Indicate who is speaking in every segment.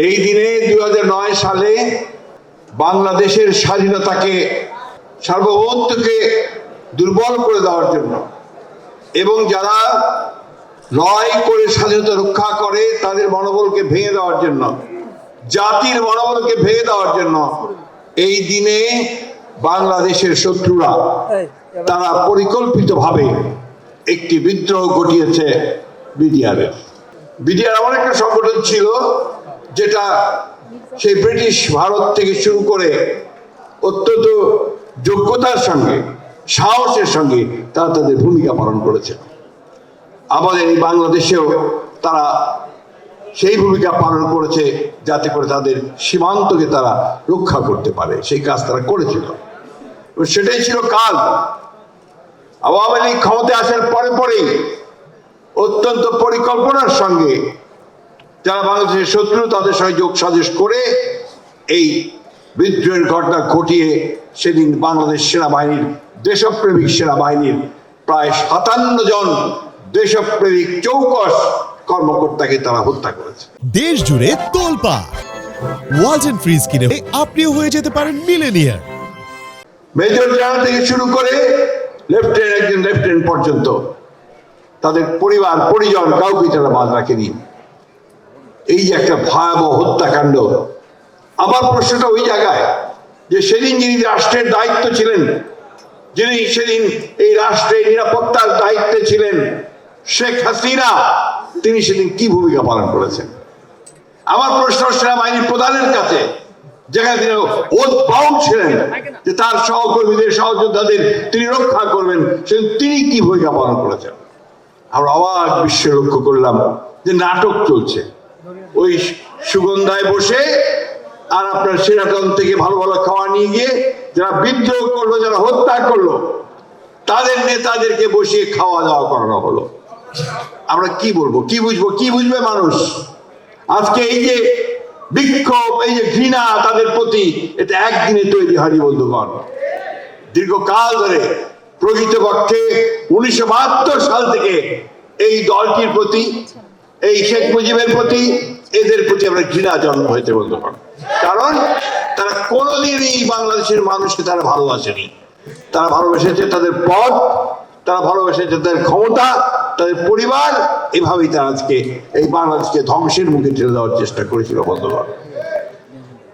Speaker 1: এই দিনে দুই হাজার নয় সালে বাংলাদেশের স্বাধীনতাকে সার্বভৌমত্বকে দুর্বল করে দেওয়ার জন্য এবং যারা লড়াই করে স্বাধীনতা রক্ষা করে তাদের মনোবলকে ভেঙে দেওয়ার জন্য জাতির মনোবলকে ভেঙে দেওয়ার জন্য এই দিনে বাংলাদেশের শত্রুরা তারা পরিকল্পিতভাবে একটি বিদ্রোহ ঘটিয়েছে বিডিআরের। বিডিআর এমন একটা সংগঠন ছিল যেটা সেই ব্রিটিশ ভারত থেকে শুরু করে অত্যন্ত যোগ্যতার সঙ্গে, সাহসের সঙ্গে তারা তাদের ভূমিকা পালন করেছে। আমাদের এই বাংলাদেশেও তারা সেই ভূমিকা পালন করেছে যাতে করে তাদের সীমান্তকে তারা রক্ষা করতে পারে। সেই কাজ তারা করেছিল। সেটাই ছিল কাল। আওয়ামী লীগ ক্ষমতায় আসার পরে পরেই অত্যন্ত পরিকল্পনার সঙ্গে যারা বাংলাদেশের শত্রু তাদের সঙ্গে যোগ সাজেশ করে এই বিদ্রোহের ঘটনা ঘটিয়ে সেদিন বাংলাদেশ সেনাবাহিনীর দেশপ্রেমিক সেনাবাহিনীর প্রায় সাতান্ন জন দেশপ্রেমিক চৌকস কর্মকর্তাকে তারা হত্যা করেছে।
Speaker 2: দেশ জুড়ে তোলপা। ওয়ালটন ফ্রিজ কিনে আপনিও হয়ে যেতে পারেন মিলেনিয়ার
Speaker 1: মেজর জেনারেল থেকে শুরু করে লেফটেন্যান্ট একজন লেফটেন্যান্ট পর্যন্ত তাদের পরিবার পরিজন কাউকে তারা বাদ রাখেনি। এই যে একটা ভয়াবহ হত্যাকাণ্ড। আমার প্রশ্নটা ওই জায়গায় যে সেদিন যিনি রাষ্ট্রের দায়িত্ব ছিলেন, যিনি সেদিন এই রাষ্ট্রের নিরাপত্তার দায়িত্বে ছিলেন, শেখ হাসিনা, তিনি সেদিন কি ভূমিকা পালন করেছেন? আমার প্রশ্ন সেনাবাহিনীর প্রধানের কাছে, যেখানে তিনি ওতবাউন্ড ছিলেন, যে তার সহকর্মীদের, সহযোদ্ধাদের তিনি রক্ষা করবেন, সেদিন তিনি কি ভূমিকা পালন করেছেন? আমরা অবাক বিশ্বে লক্ষ্য করলাম যে নাটক চলছে। ওই সুগন্ধায় বসে আর আপনার সেরাটন থেকে ভালো ভালো খাওয়া নিয়ে গিয়ে যারা বিদ্রোহ করল, যারা হত্যা করল, তাদের নেতাদেরকে বসিয়ে খাওয়া দাওয়া করানো হলো। আমরা কি বলব? কি বুঝব? কি বুঝবে মানুষ? আজকে এই যে বিক্ষোভ, এই যে ঘৃণা তাদের প্রতি, এটা একদিনে তৈরি হয়নি, বন্ধুগণ। দীর্ঘকাল ধরে প্রকৃতপক্ষে উনিশশো বাহাত্তর সাল থেকে এই দলটির প্রতি এই শেখ মুজিবের প্রতি এদের প্রতি আমরা ঘৃণা জন্ম হয়েছে বন্ধুগণ কারণ তারা কোনোদিন এই বাংলাদেশের মানুষকে তারা ভালোবাসেনি। তারা ভালোবেসেছে তাদের পদ তারা ভালোবেসেছে তাদের ক্ষমতা, তাদের পরিবার, এভাবেই তারা আজকে এই বাংলাদেশকে ধ্বংসের মুখে ঠেলে দেওয়ার চেষ্টা করেছিল বন্ধুগণ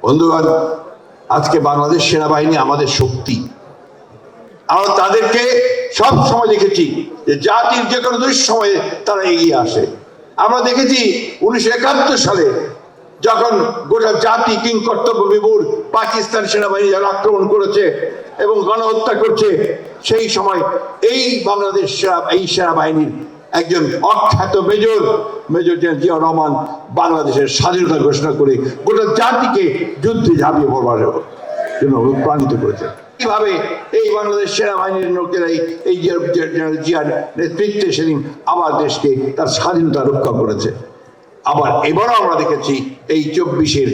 Speaker 1: বন্ধুগণ আজকে বাংলাদেশ সেনাবাহিনী আমাদের শক্তি। আমরা তাদেরকে সব সময় দেখেছি যে জাতির যে কোনো দুঃসময়ে তারা এগিয়ে আসে। আমরা দেখেছি উনিশশো একাত্তর সালে যখন গোটা জাতি, কিং, কর্তব্য বিমূর পাকিস্তান সেনাবাহিনী যারা আক্রমণ করেছে এবং গণহত্যা করছে, সেই সময় এই বাংলাদেশ এই সেনাবাহিনীর একজন অখ্যাত major major general Zia Rahman বাংলাদেশের স্বাধীনতা ঘোষণা করে গোটা জাতিকে যুদ্ধে ঝাঁপিয়ে পড়বার জন্য অনুপ্রাণিত করেছে। কীভাবে এই বাংলাদেশ সেনাবাহিনীর লোকেরাই এই জেনারেল জিয়ার নেতৃত্বে সেদিন আমার দেশকে তার স্বাধীনতা রক্ষা করেছে। আবার এবারও আমরা দেখেছি এই চব্বিশের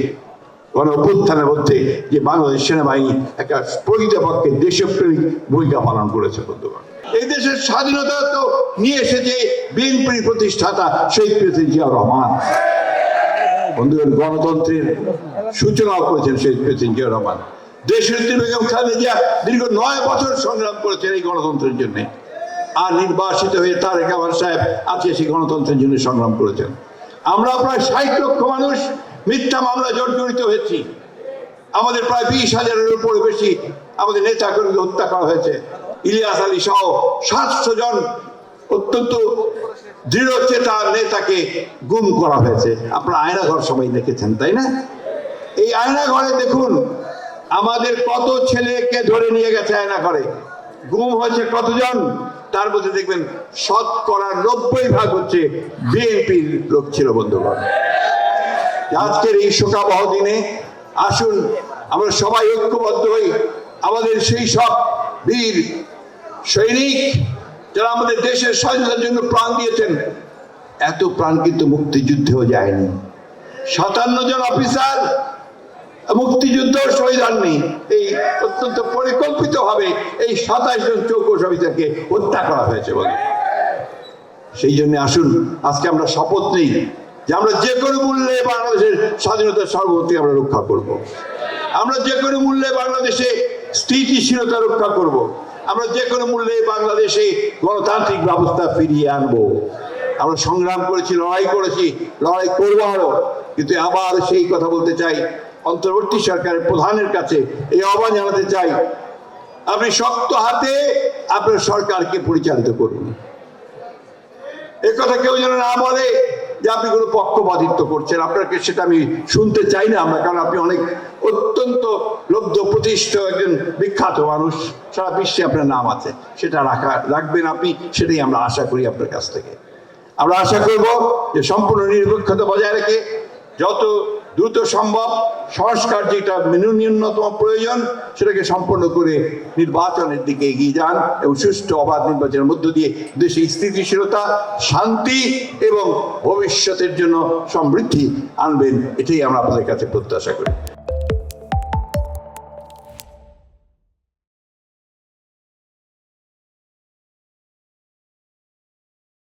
Speaker 1: গণ অভ্যুত্থানের মধ্যে যে বাংলাদেশ সেনাবাহিনী একটা প্রকৃতপক্ষে দেশপ্রেমিক ভূমিকা পালন করেছে বন্ধুগণ এই দেশের স্বাধীনতা তো নিয়ে এসেছে বিএনপির প্রতিষ্ঠাতা শহীদ প্রেসিডেন্ট জিয়া রহমান। বন্ধুগণ, গণতন্ত্রের সূচনাও করেছেন শহীদ প্রেসিডেন্ট জিয়া রহমান। দেশের বেগম খালেদা জিয়া দীর্ঘ নয় বছর সংগ্রাম করেছেন এই গণতন্ত্রের জন্য। আর নির্বাসিত হয়ে তারেক রহমান সাহেব আজকে সেই গণতন্ত্রের জন্য সংগ্রাম করেছেন। আমরা প্রায় ষাট লক্ষ মানুষ মিথ্যা মামলা জর্জরিত হয়েছি। আমাদের প্রায় বিশ হাজারের উপরে বেশি আমাদের নেতা কর্মীকে হত্যা করা হয়েছে। ইলিয়াস আলী সহ সাতশো জন অত্যন্ত দৃঢ় চেতা নেতাকে গুম করা হয়েছে। আপনারা আয়নাঘর সবাই দেখেছেন, তাই না? এই আয়নাঘরে দেখুন আমাদের কত ছেলেকে ধরে নিয়ে গেছে আয়নাঘরে? গুম হয়েছে কতজন? তার মধ্যে দেখবেন শতকরা নব্বই ভাগ হচ্ছে বিএনপির লোক ছিল বন্ধুগণ। আজকের এই শোকাবহ দিনে আসুন, আমরা সবাই ঐক্যবদ্ধ হই। আমাদের সেই সব বীর সৈনিক যারা আমাদের দেশের স্বাধীনতার জন্য প্রাণ দিয়েছেন, এত প্রাণ কিন্তু মুক্তিযুদ্ধেও যায়নি। সাতান্ন জন অফিসার মুক্তিযুদ্ধ শহীদ হননি এই অত্যন্ত পরিকল্পিত ভাবে এই সাতাশ জন চৌকস অফিসারকে হত্যা করা হয়েছে বলে সেই জন্য আসুন, আজকে আমরা শপথ নেই যে আমরা যে কোনো মূল্যে বাংলাদেশের স্বাধীনতার সার্বভৌমত্ব আমরা রক্ষা করব। আমরা যে কোনো মূল্যে বাংলাদেশে স্থিতিশীলতা রক্ষা করব। আমরা যে কোনো মূল্যে বাংলাদেশে গণতান্ত্রিক ব্যবস্থা ফিরিয়ে আনব আমরা সংগ্রাম করেছি, লড়াই করেছি, লড়াই করব আরও কিন্তু আবার সেই কথা বলতে চাই অন্তর্বর্তী সরকারের প্রধানের কাছে এই আহ্বান জানাতে চাই। আপনি শক্ত হাতে আপনার সরকারকে পরিচালিত করুন। এ কথা কেউ যেন না বলে যে আপনি কোনো পক্ষপাতিত্ব করছেন। আপনাকে সেটা আমি শুনতে চাই না আমরা, কারণ আপনি অনেক অত্যন্ত লব্ধ প্রতিষ্ঠিত একজন বিখ্যাত মানুষ। সারা বিশ্বে আপনার নাম আছে, সেটা রাখা, রাখবেন আপনি, সেটাই আমরা আশা করি আপনার কাছ থেকে। আমরা আশা করব যে সম্পূর্ণ নিরপেক্ষতা বজায় রেখে যত দ্রুত সম্ভব সংস্কার যেটা ন্যূনতম প্রয়োজন, সেটাকে সম্পন্ন করে নির্বাচনের দিকে এগিয়ে যান এবং সুষ্ঠু অবাধ নির্বাচনের মধ্য দিয়ে দেশে স্থিতিশীলতা, শান্তি এবং ভবিষ্যতের জন্য সমৃদ্ধি আনবেন, এটাই আমরা আপনাদের কাছে প্রত্যাশা করি।